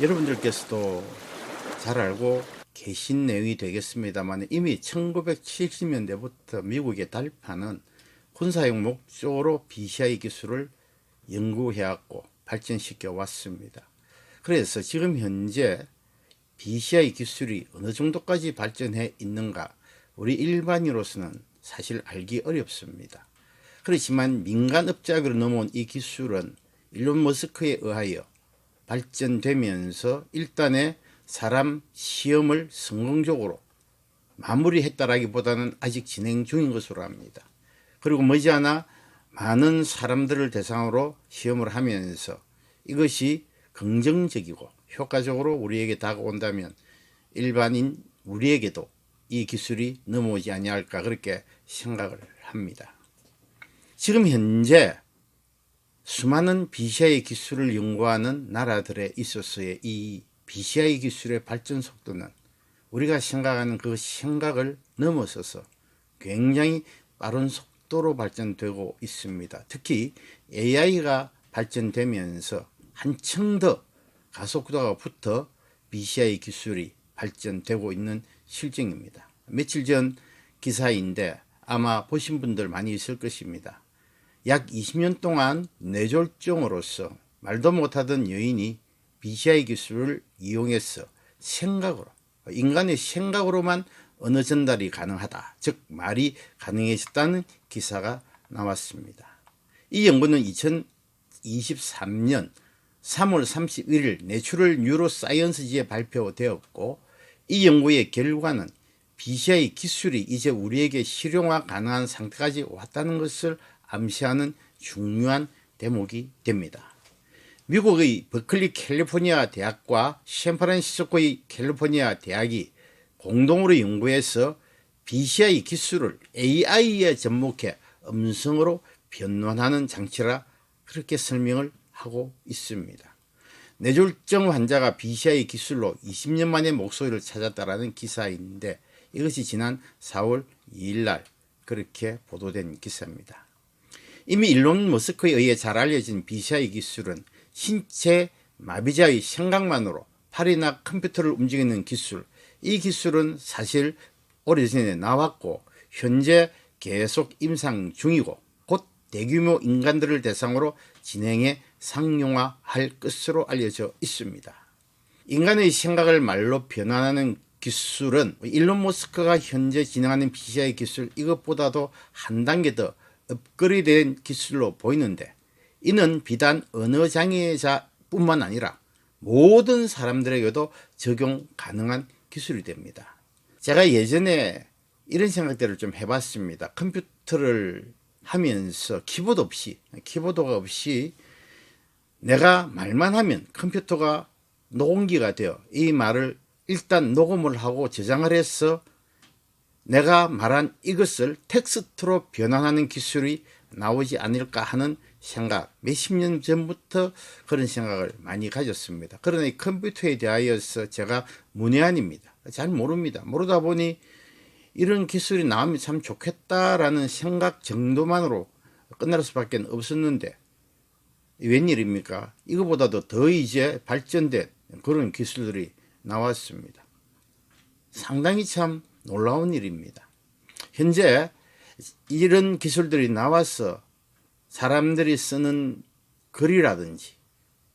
여러분들께서도 잘 알고 계신 내용이 되겠습니다만 이미 1970년대부터 미국의 달판은 군사용 목적으로 BCI 기술을 연구해왔고 발전시켜 왔습니다. 그래서 지금 현재 BCI 기술이 어느 정도까지 발전해 있는가 우리 일반인으로서는 사실 알기 어렵습니다. 그렇지만 민간업자로 넘어온 이 기술은 일론 머스크에 의하여 발전되면서 일단의 사람 시험을 성공적으로 마무리했다라기보다는 아직 진행 중인 것으로 합니다. 그리고 머지않아 많은 사람들을 대상으로 시험을 하면서 이것이 긍정적이고 효과적으로 우리에게 다가온다면 일반인 우리에게도 이 기술이 넘어오지 아니할까 그렇게 생각을 합니다. 지금 현재 수많은 BCI 기술을 연구하는 나라들에 있어서의 이 BCI 기술의 발전 속도는 우리가 생각하는 그 생각을 넘어서서 굉장히 빠른 속도로 발전되고 있습니다. 특히 AI가 발전되면서 한층 더 가속도가 붙어 BCI 기술이 발전되고 있는 실정입니다. 며칠 전 기사인데 아마 보신 분들 많이 있을 것입니다. 약 20년 동안 뇌졸중으로서 말도 못하던 여인이 BCI 기술을 이용해서 생각으로 인간의 생각으로만 언어 전달이 가능하다. 즉 말이 가능해졌다는 기사가 나왔습니다. 이 연구는 2023년 3월 31일 내추럴 뉴로사이언스지에 발표되었고 이 연구의 결과는 BCI 기술이 이제 우리에게 실용화 가능한 상태까지 왔다는 것을 암시하는 중요한 대목이 됩니다. 미국의 버클리 캘리포니아 대학과 샌프란시스코의 캘리포니아 대학이 공동으로 연구해서 BCI 기술을 AI에 접목해 음성으로 변환하는 장치라 그렇게 설명을 하고 있습니다. 뇌졸중 환자가 BCI 기술로 20년 만에 목소리를 찾았다라는 기사인데 이것이 지난 4월 2일 날 그렇게 보도된 기사입니다. 이미 일론 머스크에 의해 잘 알려진 BCI 기술은 신체 마비자의 생각만으로 팔이나 컴퓨터를 움직이는 기술, 이 기술은 사실 오래전에 나왔고 현재 계속 임상 중이고 곧 대규모 인간들을 대상으로 진행해 상용화할 것으로 알려져 있습니다. 인간의 생각을 말로 변환하는 기술은 일론 머스크가 현재 진행하는 BCI 기술 이것보다도 한 단계 더 업그레이드된 기술로 보이는데 이는 비단 언어 장애자뿐만 아니라 모든 사람들에게도 적용 가능한 기술이 됩니다. 제가 예전에 이런 생각들을 좀 해봤습니다. 컴퓨터를 하면서 키보드 없이 키보드가 없이 내가 말만 하면 컴퓨터가 녹음기가 되어 이 말을 일단 녹음을 하고 저장을 해서 내가 말한 이것을 텍스트로 변환하는 기술이 나오지 않을까 하는 생각, 몇십 년 전부터 그런 생각을 많이 가졌습니다. 그러나 이 컴퓨터에 대하여서 제가 문외한입니다. 잘 모릅니다. 모르다 보니 이런 기술이 나오면 참 좋겠다라는 생각 정도만으로 끝날 수밖에 없었는데 웬일입니까? 이거보다도 더 이제 발전된 그런 기술들이 나왔습니다. 상당히 참 놀라운 일입니다. 현재 이런 기술들이 나와서 사람들이 쓰는 글이라든지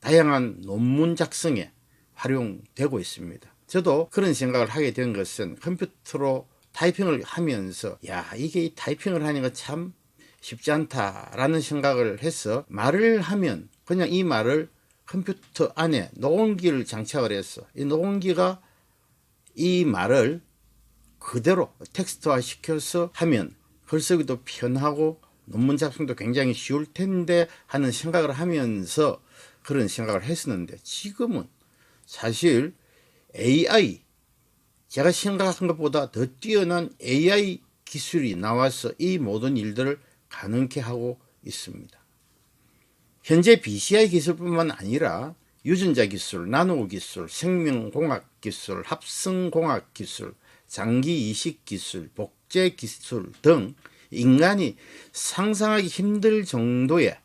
다양한 논문 작성에 활용되고 있습니다. 저도 그런 생각을 하게 된 것은 컴퓨터로 타이핑을 하면서 야 이게 타이핑을 하니까 참 쉽지 않다라는 생각을 해서 말을 하면 그냥 이 말을 컴퓨터 안에 녹음기를 장착을 해서 이 녹음기가 이 말을 그대로 텍스트화 시켜서 하면 글쓰기도 편하고 논문 작성도 굉장히 쉬울 텐데 하는 생각을 하면서 그런 생각을 했었는데 지금은 사실 AI 제가 생각한 것보다 더 뛰어난 AI 기술이 나와서 이 모든 일들을 가능케 하고 있습니다. 현재 BCI 기술뿐만 아니라 유전자 기술, 나노 기술, 생명공학 기술, 합성공학 기술, 장기 이식 기술, 복제 기술 등 인간이 상상하기 힘들 정도의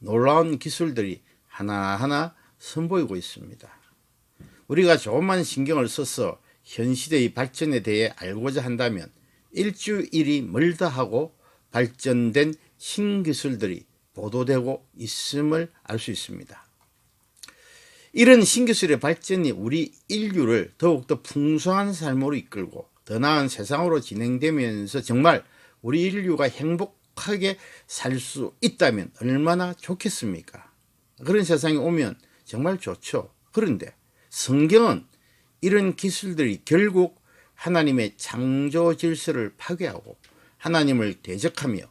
놀라운 기술들이 하나하나 선보이고 있습니다. 우리가 조금만 신경을 써서 현 시대의 발전에 대해 알고자 한다면 일주일이 멀다 하고 발전된 신기술들이 보도되고 있음을 알 수 있습니다. 이런 신기술의 발전이 우리 인류를 더욱더 풍성한 삶으로 이끌고 더 나은 세상으로 진행되면서 정말 우리 인류가 행복하게 살 수 있다면 얼마나 좋겠습니까? 그런 세상이 오면 정말 좋죠. 그런데 성경은 이런 기술들이 결국 하나님의 창조 질서를 파괴하고 하나님을 대적하며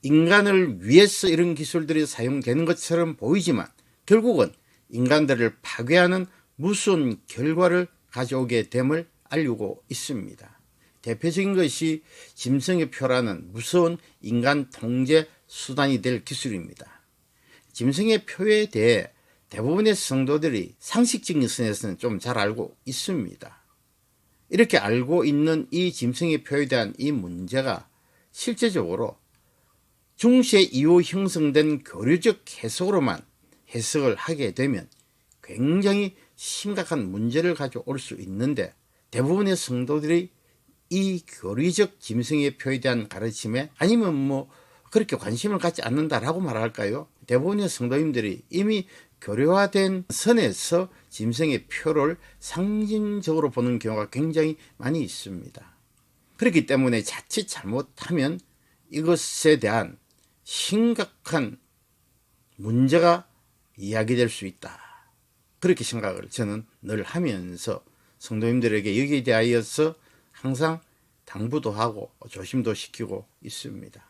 인간을 위해서 이런 기술들이 사용되는 것처럼 보이지만 결국은 인간들을 파괴하는 무서운 결과를 가져오게 됨을 알리고 있습니다. 대표적인 것이 짐승의 표라는 무서운 인간 통제 수단이 될 기술입니다. 짐승의 표에 대해 대부분의 성도들이 상식적인 선에서는 좀 잘 알고 있습니다. 이렇게 알고 있는 이 짐승의 표에 대한 이 문제가 실제적으로 중세 이후 형성된 교류적 해석으로만 해석을 하게 되면 굉장히 심각한 문제를 가져올 수 있는데 대부분의 성도들이 이 교리적 짐승의 표에 대한 가르침에 아니면 뭐 그렇게 관심을 갖지 않는다라고 말할까요? 대부분의 성도님들이 이미 교류화된 선에서 짐승의 표를 상징적으로 보는 경우가 굉장히 많이 있습니다. 그렇기 때문에 자칫 잘못하면 이것에 대한 심각한 문제가 이야기될 수 있다. 그렇게 생각을 저는 늘 하면서 성도님들에게 여기에 대하여서 항상 당부도 하고 조심도 시키고 있습니다.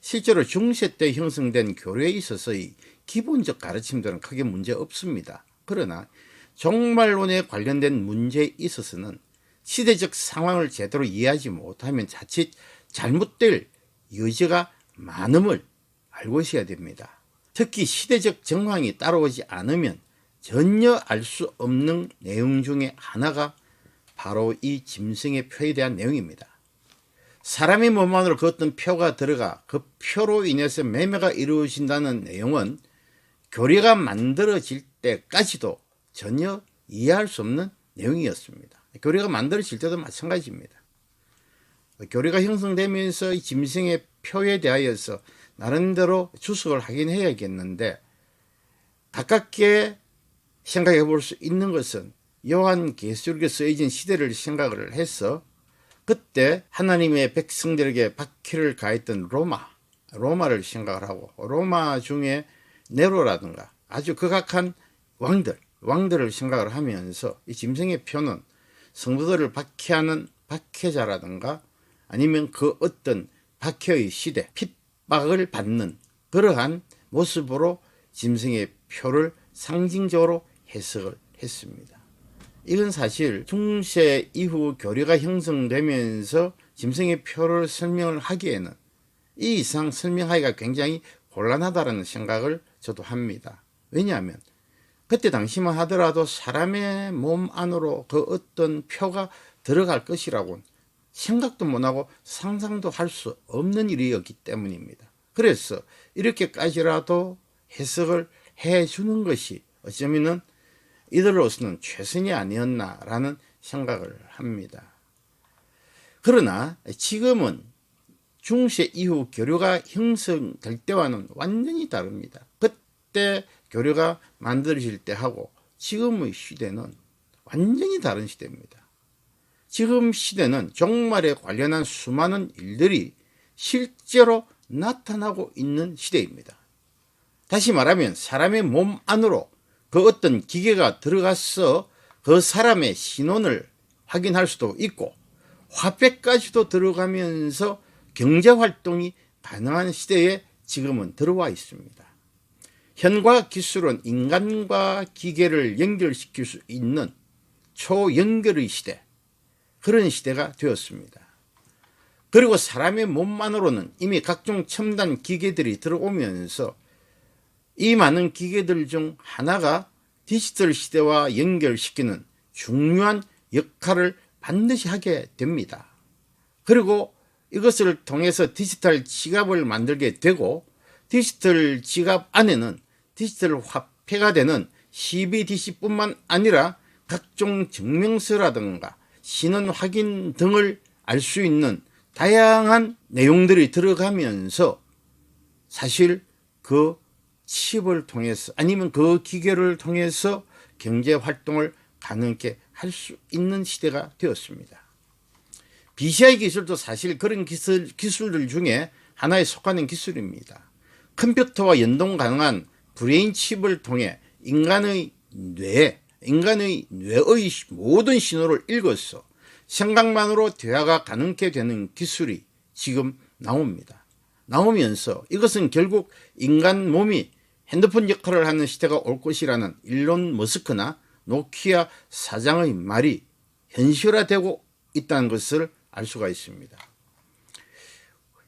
실제로 중세 때 형성된 교류에 있어서의 기본적 가르침들은 크게 문제 없습니다. 그러나 종말론에 관련된 문제에 있어서는 시대적 상황을 제대로 이해하지 못하면 자칫 잘못될 여지가 많음을 알고 있어야 됩니다. 특히 시대적 정황이 따라오지 않으면 전혀 알 수 없는 내용 중에 하나가 바로 이 짐승의 표에 대한 내용입니다. 사람의 몸 안으로 그 어떤 표가 들어가 그 표로 인해서 매매가 이루어진다는 내용은 교리가 만들어질 때까지도 전혀 이해할 수 없는 내용이었습니다. 교리가 만들어질 때도 마찬가지입니다. 교리가 형성되면서 이 짐승의 표에 대하여서 나름대로 주석을 하긴 해야겠는데 가깝게 생각해 볼 수 있는 것은 요한 계시록에 쓰여진 시대를 생각을 해서 그때 하나님의 백성들에게 박해를 가했던 로마, 로마를 생각을 하고 로마 중에 네로라든가 아주 극악한 왕들, 왕들을 생각을 하면서 이 짐승의 표는 성도들을 박해하는 박해자라든가 아니면 그 어떤 박해의 시대, 핍 박을 받는 그러한 모습으로 짐승의 표를 상징적으로 해석을 했습니다. 이건 사실 중세 이후 교류가 형성되면서 짐승의 표를 설명을 하기에는 이 이상 설명하기가 굉장히 곤란하다는 생각을 저도 합니다. 왜냐하면 그때 당시만 하더라도 사람의 몸 안으로 그 어떤 표가 들어갈 것이라고는 생각도 못하고 상상도 할 수 없는 일이었기 때문입니다. 그래서 이렇게까지라도 해석을 해 주는 것이 어쩌면은 이들로서는 최선이 아니었나라는 생각을 합니다. 그러나 지금은 중세 이후 교류가 형성될 때와는 완전히 다릅니다. 그때 교류가 만들어질 때하고 지금의 시대는 완전히 다른 시대입니다. 지금 시대는 종말에 관련한 수많은 일들이 실제로 나타나고 있는 시대입니다. 다시 말하면 사람의 몸 안으로 그 어떤 기계가 들어가서 그 사람의 신원을 확인할 수도 있고 화폐까지도 들어가면서 경제 활동이 가능한 시대에 지금은 들어와 있습니다. 현과 기술은 인간과 기계를 연결시킬 수 있는 초연결의 시대, 그런 시대가 되었습니다. 그리고 사람의 몸만으로는 이미 각종 첨단 기계들이 들어오면서 이 많은 기계들 중 하나가 디지털 시대와 연결시키는 중요한 역할을 반드시 하게 됩니다. 그리고 이것을 통해서 디지털 지갑을 만들게 되고 디지털 지갑 안에는 디지털 화폐가 되는 CBDC뿐만 아니라 각종 증명서라든가 신원 확인 등을 알 수 있는 다양한 내용들이 들어가면서 사실 그 칩을 통해서 아니면 그 기계를 통해서 경제 활동을 가능하게 할수 있는 시대가 되었습니다. BCI 기술도 사실 그런 기술, 기술들 중에 하나에 속하는 기술입니다. 컴퓨터와 연동 가능한 브레인 칩을 통해 인간의 뇌, 인간의 뇌의 모든 신호를 읽어서 생각만으로 대화가 가능하게 되는 기술이 지금 나옵니다. 나오면서 이것은 결국 인간 몸이 핸드폰 역할을 하는 시대가 올 것이라는 일론 머스크나 노키아 사장의 말이 현실화되고 있다는 것을 알 수가 있습니다.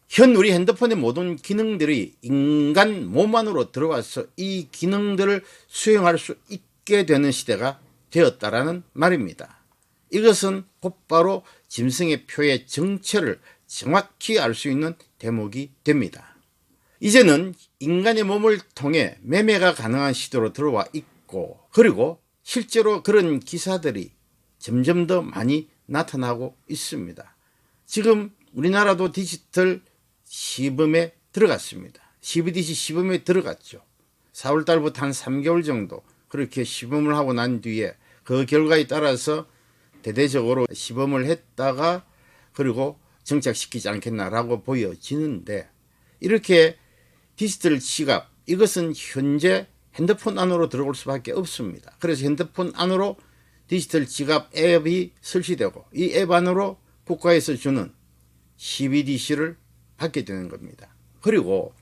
현 우리 핸드폰의 모든 기능들이 인간 몸 안으로 들어와서 이 기능들을 수행할 수 있게 되는 시대가 되었다라는 말입니다. 이것은 곧바로 짐승의 표의 정체를 정확히 알 수 있는 대목이 됩니다. 이제는 인간의 몸을 통해 매매가 가능한 시대로 들어와 있고 그리고 실제로 그런 기사들이 점점 더 많이 나타나고 있습니다. 지금 우리나라도 디지털 시범에 들어갔습니다. CBDC 시범에 들어갔죠. 4월 달부터 한 3개월 정도 그렇게 시범을 하고 난 뒤에 그 결과에 따라서 대대적으로 시범을 했다가 그리고 정착시키지 않겠나라고 보여지는데 이렇게 디지털 지갑 이것은 현재 핸드폰 안으로 들어올 수밖에 없습니다. 그래서 핸드폰 안으로 디지털 지갑 앱이 설치되고 이 앱 안으로 국가에서 주는 CBDC를 받게 되는 겁니다. 그리고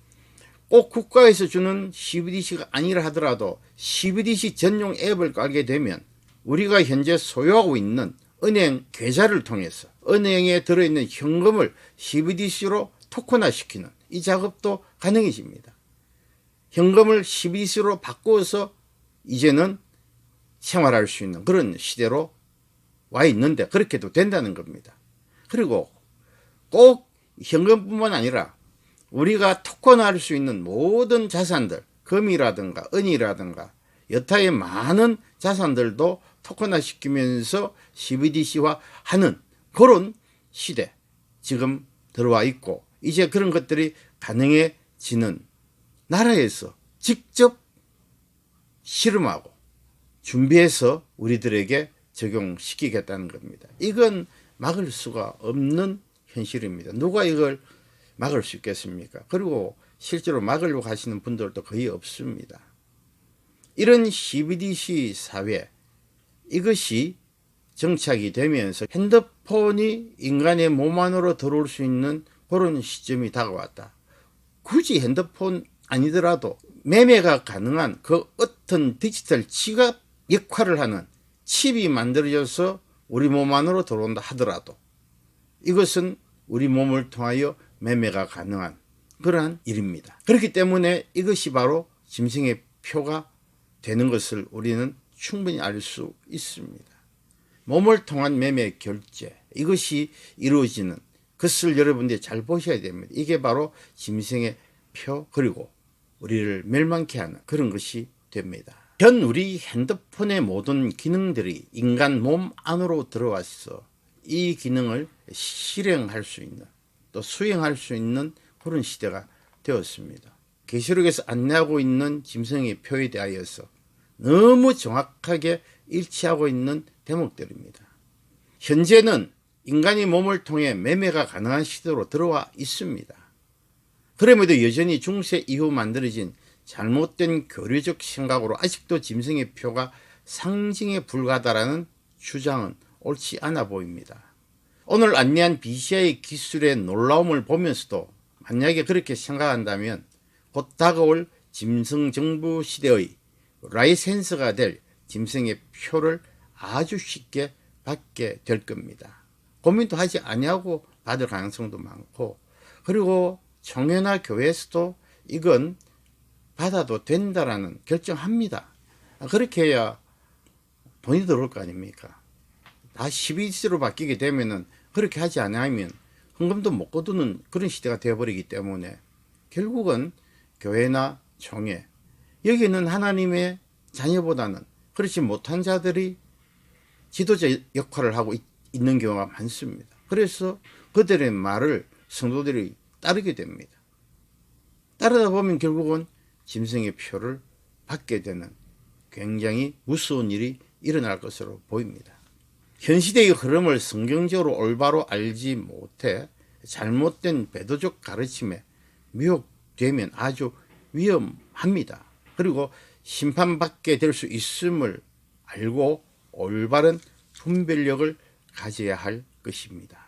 꼭 국가에서 주는 CBDC가 아니라 하더라도 CBDC 전용 앱을 깔게 되면 우리가 현재 소유하고 있는 은행 계좌를 통해서 은행에 들어있는 현금을 CBDC로 토큰화시키는 이 작업도 가능해집니다. 현금을 CBDC로 바꾸어서 이제는 생활할 수 있는 그런 시대로 와 있는데 그렇게도 된다는 겁니다. 그리고 꼭 현금뿐만 아니라 우리가 토큰화할 수 있는 모든 자산들, 금이라든가 은이라든가 여타의 많은 자산들도 토큰화 시키면서 CBDC화 하는 그런 시대 지금 들어와 있고 이제 그런 것들이 가능해지는 나라에서 직접 실험하고 준비해서 우리들에게 적용시키겠다는 겁니다. 이건 막을 수가 없는 현실입니다. 누가 이걸 막을 수 있겠습니까? 그리고 실제로 막으려고 하시는 분들도 거의 없습니다. 이런 CBDC 사회 이것이 정착이 되면서 핸드폰이 인간의 몸 안으로 들어올 수 있는 그런 시점이 다가왔다. 굳이 핸드폰 아니더라도 매매가 가능한 그 어떤 디지털 지갑 역할을 하는 칩이 만들어져서 우리 몸 안으로 들어온다 하더라도 이것은 우리 몸을 통하여 매매가 가능한 그러한 일입니다. 그렇기 때문에 이것이 바로 짐승의 표가 되는 것을 우리는 충분히 알 수 있습니다. 몸을 통한 매매 결제 이것이 이루어지는 것을 여러분들이 잘 보셔야 됩니다. 이게 바로 짐승의 표 그리고 우리를 멸망케 하는 그런 것이 됩니다. 현 우리 핸드폰의 모든 기능들이 인간 몸 안으로 들어와서 이 기능을 실행할 수 있는 또 수행할 수 있는 그런 시대가 되었습니다. 계시록에서 안내하고 있는 짐승의 표에 대하여서 너무 정확하게 일치하고 있는 대목들입니다. 현재는 인간의 몸을 통해 매매가 가능한 시대로 들어와 있습니다. 그럼에도 여전히 중세 이후 만들어진 잘못된 교류적 생각으로 아직도 짐승의 표가 상징에 불과하다라는 주장은 옳지 않아 보입니다. 오늘 안내한 BCI 기술의 놀라움을 보면서도 만약에 그렇게 생각한다면 곧 다가올 짐승 정부 시대의 라이센스가 될 짐승의 표를 아주 쉽게 받게 될 겁니다. 고민도 하지 아니하고 받을 가능성도 많고 그리고 총회나 교회에서도 이건 받아도 된다라는 결정합니다. 그렇게 해야 돈이 들어올 거 아닙니까? 다 12지로 바뀌게 되면은 그렇게 하지 않으면 헌금도 못 거두는 그런 시대가 되어버리기 때문에 결국은 교회나 총회 여기는 하나님의 자녀보다는 그렇지 못한 자들이 지도자 역할을 하고 있, 있는 경우가 많습니다. 그래서 그들의 말을 성도들이 따르게 됩니다. 따르다 보면 결국은 짐승의 표를 받게 되는 굉장히 무서운 일이 일어날 것으로 보입니다. 현 시대의 흐름을 성경적으로 올바로 알지 못해 잘못된 배도적 가르침에 미혹되면 아주 위험합니다. 그리고 심판받게 될 수 있음을 알고 올바른 분별력을 가져야 할 것입니다.